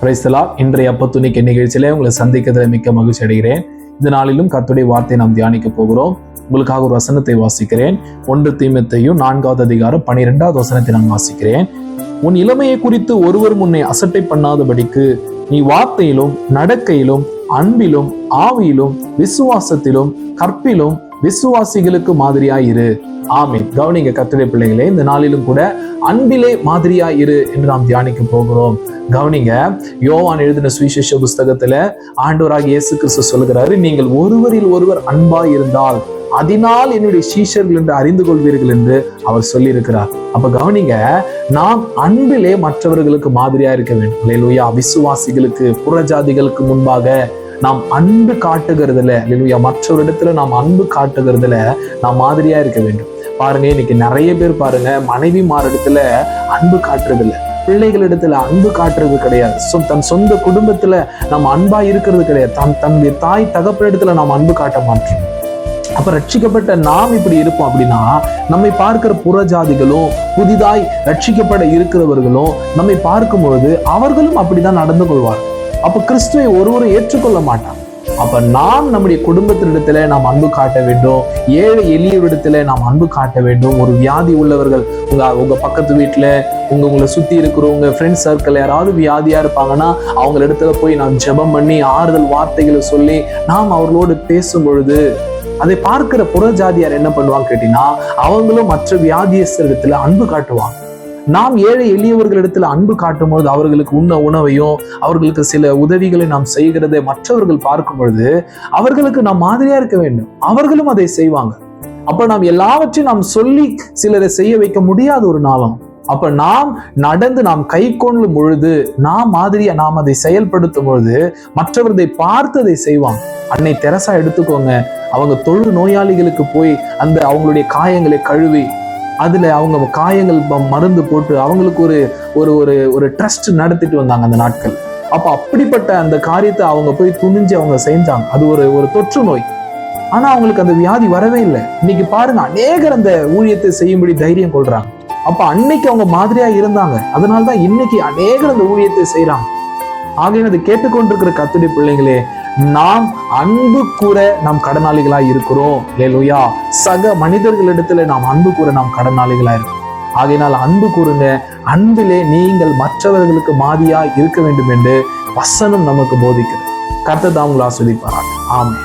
பிரைஸ்தலா இன்றைய அப்பத்துணிக்க நிகழ்ச்சியிலே உங்களை சந்திக்கிறதுல மிக்க மகிழ்ச்சி அடைகிறேன். இந்த நாளிலும் கத்துடைய வார்த்தையை நாம் தியானிக்க போகிறோம். உங்களுக்காக ஒரு வசனத்தை வாசிக்கிறேன். ஒன்று தீமத்தையும் நான்காவது அதிகாரம் பனிரெண்டாவது வசனத்தை நான் வாசிக்கிறேன். உன் இளமையை குறித்து ஒருவர் முன்னே அசட்டை பண்ணாதபடிக்கு நீ வார்த்தையிலும் நடக்கையிலும் அன்பிலும் ஆவியிலும் விசுவாசத்திலும் கற்பிலும் விசுவாசிகளுக்கு மாதிரியாயிரு. ஆமீன். கவனிங்க கத்துடைய பிள்ளைகளே இந்த நாளிலும் கூட அன்பிலே மாதிரியா இரு என்று நாம் தியானிக்க போகிறோம். கவனிங்க யோவான் எழுதின சுவிசேஷ புஸ்தகத்துல ஆண்டவராக இயேசு கிறிஸ்து சொல்கிறாரு நீங்கள் ஒருவரில் ஒருவர் அன்பா இருந்தால் அதனால் என்னுடைய சீஷர்கள் என்று அறிந்து கொள்வீர்கள் என்று அவர் சொல்லியிருக்கிறார். அப்ப கவனிங்க நாம் அன்பிலே மற்றவர்களுக்கு மாதிரியா இருக்க வேண்டும். இல்லையா விசுவாசிகளுக்கு புறஜாதிகளுக்கு முன்பாக நாம் அன்பு காட்டுகிறதுல இல்லையா மற்றவரிடத்துல நாம் அன்பு காட்டுகிறதுல நாம் மாதிரியா இருக்க வேண்டும். பாருங்க இன்னைக்கு நிறைய பேர் பாருங்க மனைவி மாரிடத்துல அன்பு காட்டுறதில்ல. பிள்ளைகளிடத்துல அன்பு காட்டுறது கிடையாது. தன் சொந்த குடும்பத்துல நம்ம அன்பா இருக்கிறது கிடையாது. தன் தன்னுடைய தாய் தகப்பனிடத்துல நாம் அன்பு காட்ட மாட்டோம். அப்ப ரட்சிக்கப்பட்ட நாம் இப்படி இருப்போம் அப்படின்னா நம்மை பார்க்கிற புறஜாதிகளும் புதிதாய் ரட்சிக்கப்பட இருக்கிறவர்களும் நம்மை பார்க்கும் பொழுது அவர்களும் அப்படிதான் நடந்து கொள்வார் அப்ப கிறிஸ்துவை ஒருவரும் ஏற்றுக்கொள்ள மாட்டான் அப்ப நாம் நம்முடைய குடும்பத்தினிடத்துல நாம் அன்பு காட்ட வேண்டும். ஏழை எளியவரிடத்துல நாம் அன்பு காட்ட வேண்டும். ஒரு வியாதி உள்ளவர்கள் உங்க உங்க பக்கத்து வீட்டுல உங்க உங்களை சுத்தி இருக்கிறவங்க ஃப்ரெண்ட்ஸ் சர்க்கிள் யாராவது வியாதியா இருப்பாங்கன்னா அவங்க இடத்துல போய் நாம் ஜெபம் பண்ணி ஆறுதல் வார்த்தைகளை சொல்லி நாம் அவர்களோடு பேசும் பொழுது அதை பார்க்கிற புறஜாதியார் என்ன பண்ணுவாங்க கேட்டீங்கன்னா அவங்களும் மற்ற வியாதியஸ்தரிடத்துல அன்பு காட்டுவாங்க. நாம் ஏழை எளியவர்களிடத்தில் அன்பு காட்டும் பொழுது அவர்களுக்கு உண்ண உணவையும் அவர்களுக்கு சில உதவிகளை நாம் செய்கிறதை மற்றவர்கள் பார்க்கும் பொழுது அவர்களுக்கு நாம் மாதிரியா இருக்க வேண்டும். அவர்களும் அதை செய்வாங்க. அப்ப நாம் எல்லாவற்றையும் நாம் சொல்லி சிலரை செய்ய வைக்க முடியாத ஒரு நாளும். அப்ப நாம் நடந்து நாம் கை கொள்ளும் பொழுது நாம் மாதிரியா நாம் அதை செயல்படுத்தும் பொழுது மற்றவர்களை பார்த்து அதை செய்வாங்க. அன்னை தெரசா எடுத்துக்கோங்க. அவங்க தொழு நோயாளிகளுக்கு போய் அந்த அவங்களுடைய காயங்களை கழுவி அதுல அவங்க காயங்கள் மருந்து போட்டு அவங்களுக்கு ஒரு ஒரு ஒரு ஒரு ட்ரஸ்ட் நடத்திட்டு வந்தாங்க அந்த நாட்கள். அப்போ அப்படிப்பட்ட அந்த காரியத்தை அவங்க போய் துணிஞ்சு அவங்க செஞ்சாங்க. அது ஒரு ஒரு தொற்று நோய். ஆனா அவங்களுக்கு அந்த வியாதி வரவே இல்லை. இன்னைக்கு பாருங்க அநேகர் அந்த ஊழியத்தை செய்யும்படி தைரியம் கொள்றாங்க. அப்ப அன்னைக்கு அவங்க மாதிரியா இருந்தாங்க. அதனாலதான் இன்னைக்கு அநேகர் அந்த ஊழியத்தை செய்கிறாங்க ஆகையினது கேட்டுக்கொண்டிருக்கிற கத்துடைய பிள்ளைங்களே நாம் அன்பு கூற நாம் கடனாளிகளா இருக்கிறோம். லேலுயா சக மனிதர்களிடத்துல நாம் அன்பு கூற நாம் கடனாளிகளா இருக்கிறோம். ஆகையினால் அன்பு கூறுங்க. அன்பிலே நீங்கள் மற்றவர்களுக்கு மாதியா இருக்க வேண்டும் என்று வசனம் நமக்கு போதிக்கிறது. கர்த்தர் தான் உங்களை ஆஸ்வதிப்பாராங்க ஆமே